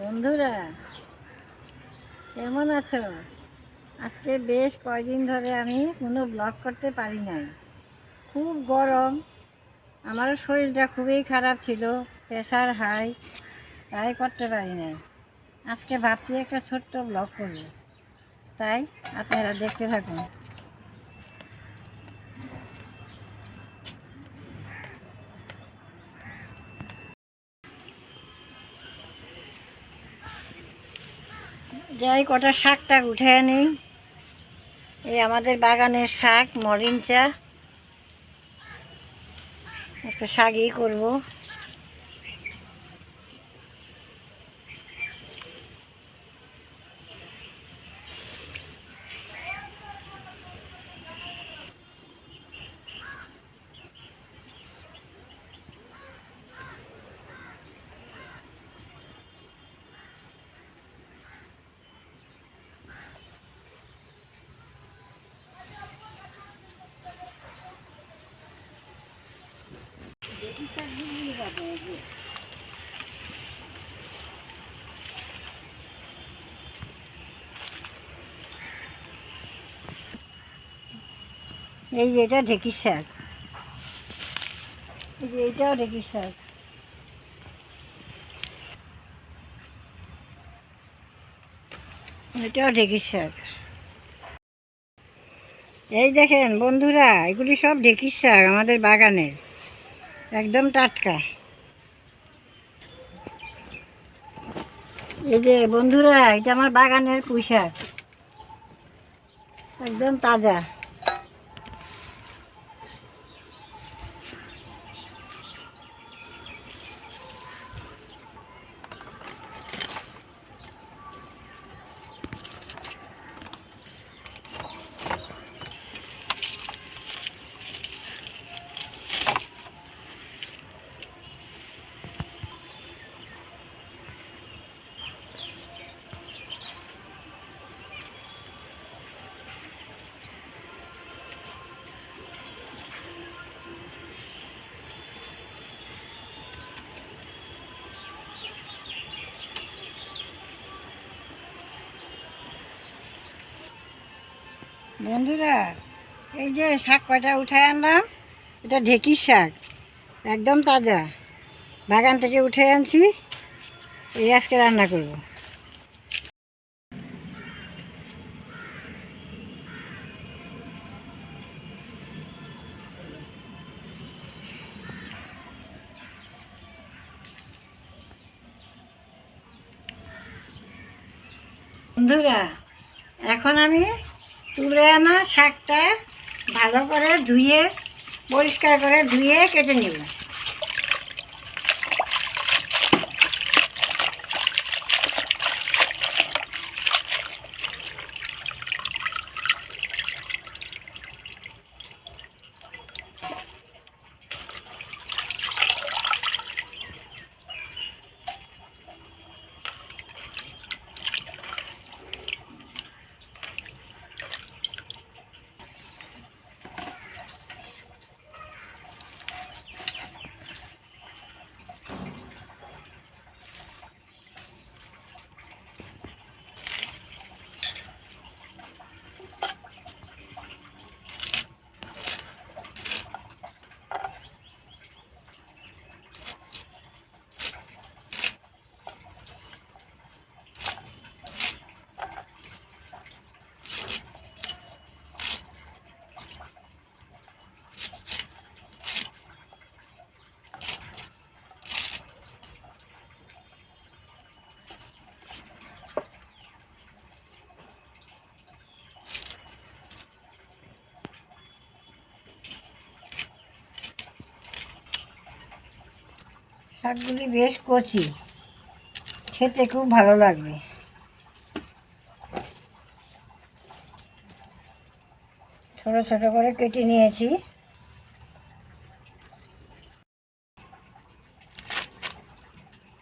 বন্ধুরা, কেমন আছো? আজকে বেশ কয়দিন ধরে আমি কোনো ব্লগ করতে পারি নাই। খুব গরম আমার শরীরটা খুবই খারাপ ছিল প্রেশার হাই তাই করতে পারি নাই। আজকে ভাবছি একটা ছোট্ট ব্লগ করব তাই আপনারা দেখতে থাকুন। যাই কটা শাক টাক উঠে নিই এই আমাদের বাগানের শাক মরিঞ্চা একটা শাকই করব। এই যে এটা ঢেকির শাক। এই যে এটাও ঢেকির শাক। এটাও ঢেকির শাক। এই দেখেন বন্ধুরা, এগুলি সব ঢেকির শাক আমাদের বাগানের। একদম টাটকা। এই যে বন্ধুরা এটা আমার বাগানের পুঁই শাক একদম তাজা। বন্ধুরা, এই যে শাক কয়টা উঠে আনলাম, এটা ঢেকির শাক, একদম তাজা। বাগান থেকে উঠে আনছি, এই আজকে রান্না করব। বন্ধুরা, এখন আমি তুলে আনা শাকটা ভালো করে ধুয়ে পরিষ্কার করে ধুয়ে কেটে নিব। শাকগুলি বেশ কচি। খেতে খুব ভালো লাগবে। ছোট ছোট করে কেটে নিয়েছি।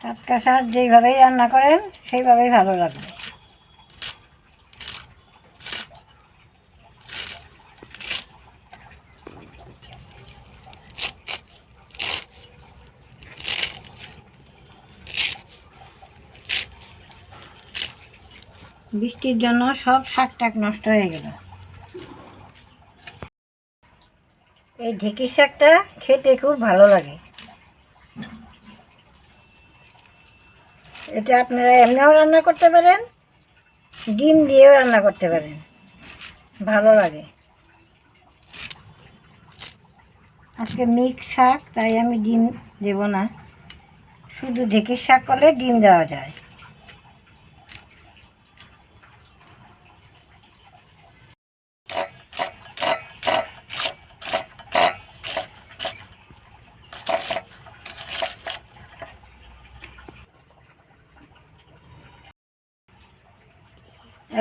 টাটকা শাক যেইভাবেই রান্না করেন, সেইভাবেই ভালো লাগবে। বৃষ্টির জন্য সব শাক টাক নষ্ট হয়ে গেল। এই ঢেঁকির শাকটা খেতে খুব ভালো লাগে। এটা আপনারা এমনিও রান্না করতে পারেন, ডিম দিয়েও রান্না করতে পারেন। ভালো লাগে। আজকে মিক্স শাক, তাই আমি ডিম দেব না। শুধু ঢেঁকির শাক করলে ডিম দেওয়া যায়।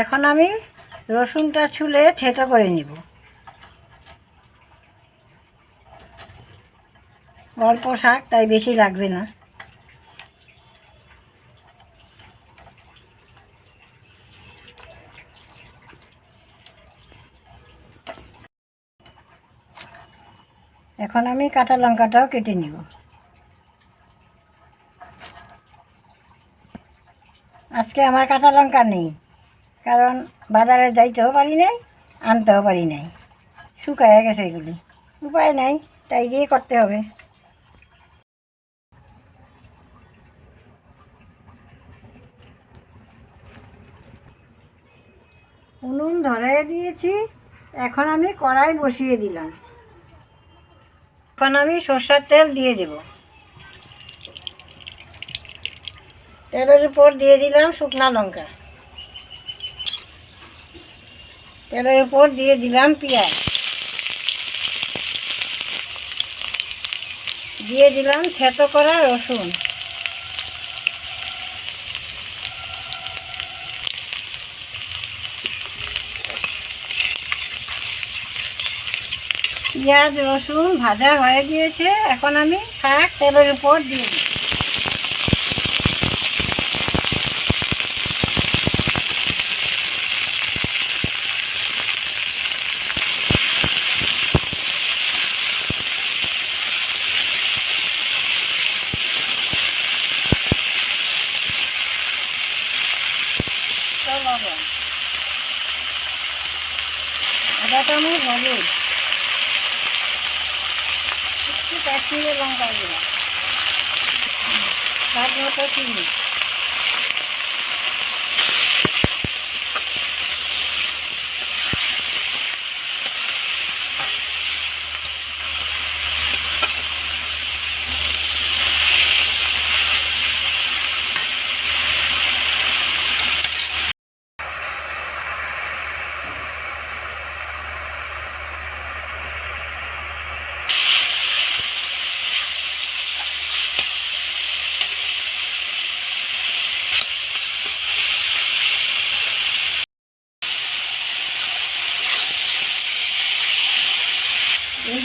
এখন আমি রসুনটা ছুলে থেতো করে নিব। অল্প শাক, তাই বেশি লাগবে না। এখন আমি কাঁচা লঙ্কাটাও কেটে নিব। আজকে আমার কাঁচা লঙ্কা নেই। কারণ বাজারে যাইতেও পারি নাই, আনতেও পারি নাই। শুকায় গেছে এগুলি। উপায় নাই, তাই দিয়ে করতে হবে। উনুন ধরাই দিয়েছি, এখন আমি কড়াই বসিয়ে দিলাম। এখন আমি সর্ষের তেল দিয়ে দেব। তেলের উপর দিয়ে দিলাম শুকনা লঙ্কা। তেলের উপর দিয়ে দিলাম পেঁয়াজ। দিয়ে দিলাম থেতো করা রসুন। পেঁয়াজ রসুন ভাজা হয়ে গিয়েছে, এখন আমি শাক তেলের উপর দিয়ে দিই আদা চামচ হলুদ একটু কাশ্মীরের লঙ্কা দিলাম স্বাদ মতো চিনি।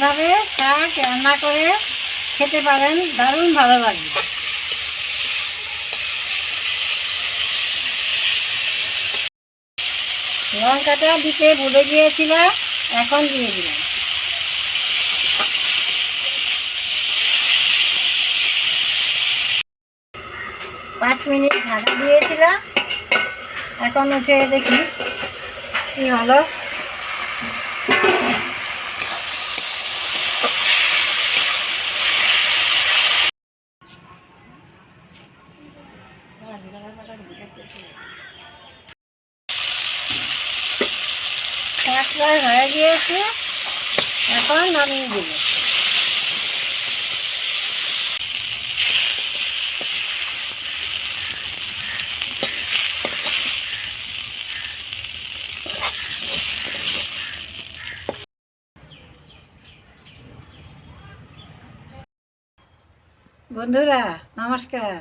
এইভাবে শাক রান্না করে খেতে পারেন দারুণ ভালো লাগবে। লঙ্কাটা দিতে ভুলে গিয়েছিলাম এখন দিয়ে দিলাম। পাঁচ মিনিট ঢাকা দিয়েছিলাম, এখন উঠে দেখি কি হলো শাক প্রায় হয়ে গিয়েছে এখন বন্ধুরা, নমস্কার।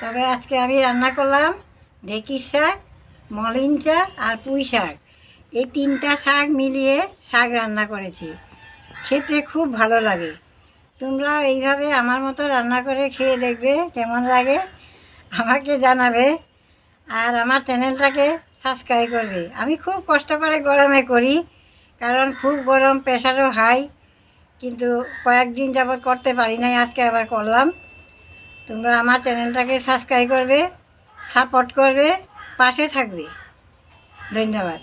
তবে আজকে আমি রান্না করলাম ঢেঁকির শাক, মলিন শাক আর পুঁই শাক। এই তিনটা শাক মিলিয়ে শাক রান্না করেছি। খেতে খুব ভালো লাগে। তোমরা এইভাবে আমার মতো রান্না করে খেয়ে দেখবে কেমন লাগে, আমাকে জানাবে আর আমার চ্যানেলটাকে সাবস্ক্রাইব করবে। আমি খুব কষ্ট করে গরমে করি, কারণ খুব গরম, প্রেশারও হাই, কিন্তু কয়েকদিন যাবৎ করতে পারি নাই, আজকে আবার করলাম। তোমরা আমার চ্যানেলটাকে সাবস্ক্রাইব করবে, সাপোর্ট করবে, পাশে থাকবে। ধন্যবাদ।